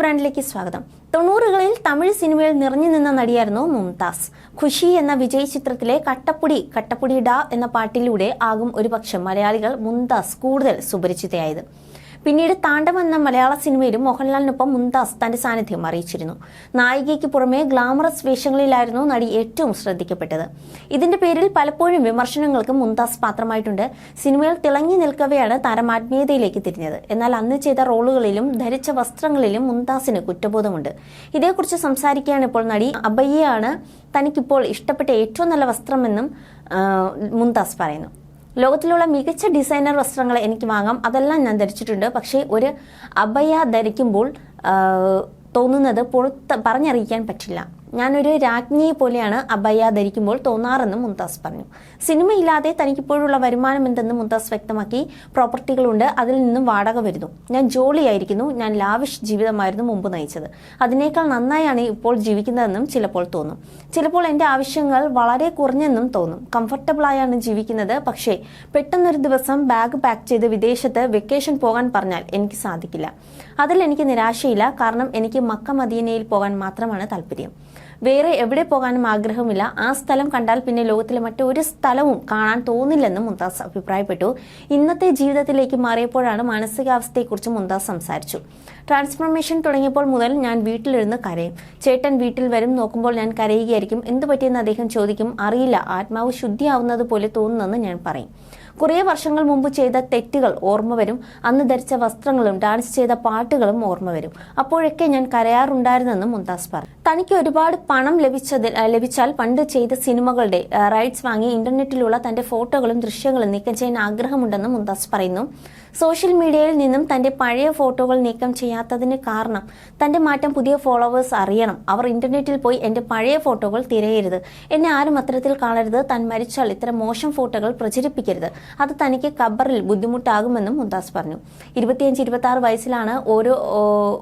ബ്രാൻഡിലേക്ക് സ്വാഗതം. തൊണ്ണൂറുകളിൽ തമിഴ് സിനിമയിൽ നിറഞ്ഞു നിന്ന നടിയായിരുന്നു മുംതാസ്. ഖുഷി എന്ന വിജയ് ചിത്രത്തിലെ കട്ടപ്പുടി കട്ടപ്പുടി ഡ എന്ന പാട്ടിലൂടെ ആകും ഒരുപക്ഷെ മലയാളികൾ മുംതാസ് കൂടുതൽ സുപരിചിതയായത്. പിന്നീട് താണ്ഡം എന്ന മലയാള സിനിമയിലും മോഹൻലാലിനൊപ്പം മുംതാസ് തന്റെ സാന്നിധ്യം അറിയിച്ചിരുന്നു. നായികയ്ക്ക് പുറമെ ഗ്ലാമറസ് വേഷങ്ങളിലായിരുന്നു നടി ഏറ്റവും ശ്രദ്ധിക്കപ്പെട്ടത്. ഇതിന്റെ പേരിൽ പലപ്പോഴും വിമർശനങ്ങൾക്ക് മുംതാസ് പാത്രമായിട്ടുണ്ട്. സിനിമയിൽ തിളങ്ങി നിൽക്കവെയാണ് താരം ആത്മീയതയിലേക്ക് തിരിഞ്ഞത്. എന്നാൽ അന്ന് ചെയ്ത റോളുകളിലും ധരിച്ച വസ്ത്രങ്ങളിലും മുംതാസിന് കുറ്റബോധമുണ്ട്. ഇതേക്കുറിച്ച് സംസാരിക്കുകയാണ് ഇപ്പോൾ നടി അബയ്യയാണ് തനിക്കിപ്പോൾ ഇഷ്ടപ്പെട്ട ഏറ്റവും നല്ല വസ്ത്രമെന്നും മുംതാസ് പറയുന്നു. ലോകത്തിലുള്ള മികച്ച ഡിസൈനർ വസ്ത്രങ്ങൾ എനിക്ക് വാങ്ങാം. അതെല്ലാം ഞാൻ ധരിച്ചിട്ടുണ്ട്. പക്ഷേ ഒരു അഭയ ധരിക്കുമ്പോൾ തോന്നുന്നത് പുറത്ത് പറഞ്ഞറിയിക്കാൻ പറ്റില്ല. ഞാനൊരു രാജ്ഞിയെ പോലെയാണ് അബയ്യ ധരിക്കുമ്പോൾ തോന്നാറെന്നും മുംതാസ് പറഞ്ഞു. സിനിമയില്ലാതെ തനിക്കിപ്പോഴുള്ള വരുമാനം എന്തെന്ന് മുംതാസ് വ്യക്തമാക്കി. പ്രോപ്പർട്ടികളുണ്ട് അതിൽ നിന്നും വാടക വരുന്നു. ഞാൻ ജോളിയായിരിക്കുന്നു ഞാൻ ലാവിഷ് ജീവിതമായിരുന്നു മുമ്പ് നയിച്ചത്. അതിനേക്കാൾ നന്നായാണ് ഇപ്പോൾ ജീവിക്കുന്നതെന്നും ചിലപ്പോൾ തോന്നും. ചിലപ്പോൾ എന്റെ ആവശ്യങ്ങൾ വളരെ കുറഞ്ഞെന്നും തോന്നും. കംഫർട്ടബിളായാണ് ജീവിക്കുന്നത് പക്ഷേ പെട്ടെന്നൊരു ദിവസം ബാഗ് പാക്ക് ചെയ്ത് വിദേശത്ത് വെക്കേഷൻ പോകാൻ പറഞ്ഞാൽ എനിക്ക് സാധിക്കില്ല. അതിൽ എനിക്ക് നിരാശയില്ല കാരണം എനിക്ക് മക്ക മദീനയിൽ പോകാൻ മാത്രമാണ് താല്പര്യം. വേറെ എവിടെ പോകാനും ആഗ്രഹമില്ല. ആ സ്ഥലം കണ്ടാൽ പിന്നെ ലോകത്തിലെ മറ്റൊരു സ്ഥലവും കാണാൻ തോന്നില്ലെന്നും മുംതാസ് അഭിപ്രായപ്പെട്ടു. ഇന്നത്തെ ജീവിതത്തിലേക്ക് മാറിയപ്പോഴാണ് മാനസികാവസ്ഥയെക്കുറിച്ച് മുംതാസ് സംസാരിച്ചു. ട്രാൻസ്ഫോർമേഷൻ തുടങ്ങിയപ്പോൾ മുതൽ ഞാൻ വീട്ടിലിരുന്ന് കരയും. ചേട്ടൻ വീട്ടിൽ വരും നോക്കുമ്പോൾ ഞാൻ കരയുകയായിരിക്കും. എന്ത് പറ്റിയെന്ന് അദ്ദേഹം ചോദിക്കും. അറിയില്ല. ആത്മാവ് ശുദ്ധിയാവുന്നത് പോലെ തോന്നുന്നെന്ന് ഞാൻ പറയും. കുറേ വർഷങ്ങൾ മുമ്പ് ചെയ്ത തെറ്റുകൾ ഓർമ്മ വരും. അന്ന് ധരിച്ച വസ്ത്രങ്ങളും ഡാൻസ് ചെയ്ത പാട്ടുകളും ഓർമ്മ വരും. അപ്പോഴൊക്കെ ഞാൻ കരയാറുണ്ടായിരുന്നെന്നും മുംതാസ് പറഞ്ഞു. തനിക്ക് ഒരുപാട് പണം ലഭിച്ചതിൽ ലഭിച്ചാൽ പണ്ട് ചെയ്ത സിനിമകളുടെ റൈറ്റ്സ് വാങ്ങി ഇന്റർനെറ്റിലുള്ള തന്റെ ഫോട്ടോകളും ദൃശ്യങ്ങളും നീക്കം ചെയ്യാൻ ആഗ്രഹമുണ്ടെന്നും മുംതാസ് പറയുന്നു. സോഷ്യൽ മീഡിയയിൽ നിന്നും തന്റെ പഴയ ഫോട്ടോകൾ നീക്കം ചെയ്യാത്തതിന് കാരണം തന്റെ മാറ്റം പുതിയ ഫോളോവേഴ്സ് അറിയണം. അവർ ഇന്റർനെറ്റിൽ പോയി എന്റെ പഴയ ഫോട്ടോകൾ തിരയരുത്. എന്നെ ആരും അത്തരത്തിൽ കാണരുത്. താൻ മരിച്ചാൽ ഇത്തരം മോശം ഫോട്ടോകൾ പ്രചരിപ്പിക്കരുത്. അത് തനിക്ക് ഖബറിൽ ബുദ്ധിമുട്ടാകുമെന്നും മുംതാസ് പറഞ്ഞു. ഇരുപത്തിയഞ്ച് ഇരുപത്തി ആറ് വയസ്സിലാണ് ഓരോ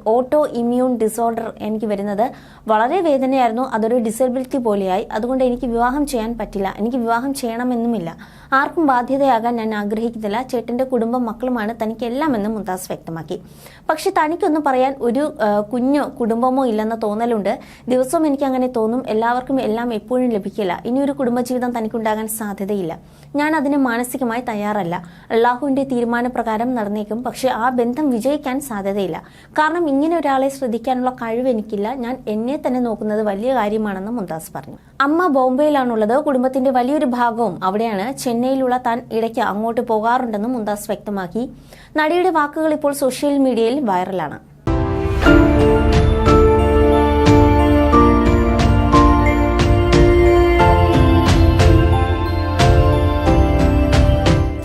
ഓട്ടോ ഇമ്മ്യൂൺ ഡിസോർഡർ എനിക്ക് വരുന്നത്. വളരെ വേദനയായിരുന്നു അതൊരു ഡിസബിലിറ്റി പോലെയായി. അതുകൊണ്ട് എനിക്ക് വിവാഹം ചെയ്യാൻ പറ്റില്ല. എനിക്ക് വിവാഹം ചെയ്യണമെന്നുമില്ല. ആർക്കും ബാധ്യതയാകാൻ ഞാൻ ആഗ്രഹിക്കുന്നില്ല. ചേട്ടന്റെ കുടുംബം മക്കളുമാണ് തനിക്ക് എല്ലാമെന്നും മുംതാസ് വ്യക്തമാക്കി. പക്ഷെ തനിക്കൊന്നും പറയാൻ ഒരു കുഞ്ഞോ കുടുംബമോ ഇല്ലെന്ന തോന്നലുണ്ട്. ദിവസവും എനിക്ക് അങ്ങനെ തോന്നും. എല്ലാവർക്കും എല്ലാം എപ്പോഴും ലഭിക്കില്ല. ഇനി ഒരു കുടുംബജീവിതം തനിക്കുണ്ടാകാൻ സാധ്യതയില്ല. ഞാൻ അതിനെ മാനസികമായി തയ്യാറല്ല. അള്ളാഹുവിന്റെ തീരുമാനപ്രകാരം നടന്നേക്കും. പക്ഷെ ആ ബന്ധം വിജയിക്കാൻ സാധ്യതയില്ല. കാരണം ഇങ്ങനെ ഒരാളെ ശ്രദ്ധിക്കാനുള്ള കഴിവ് എനിക്കില്ല. ഞാൻ എന്നെ തന്നെ നോക്കുന്നത് വലിയ കാര്യമാണെന്ന് മുംതാസ് പറഞ്ഞു. അമ്മ ബോംബെയിലാണുള്ളത്. കുടുംബത്തിന്റെ വലിയൊരു ഭാഗവും അവിടെയാണ്. ചെന്നൈയിലുള്ള താൻ ഇടയ്ക്ക് അങ്ങോട്ട് പോകാറുണ്ടെന്നും മുംതാസ് വ്യക്തമാക്കി. നടിയുടെ വാക്കുകൾ ഇപ്പോൾ സോഷ്യൽ മീഡിയയിൽ വൈറലാണ്.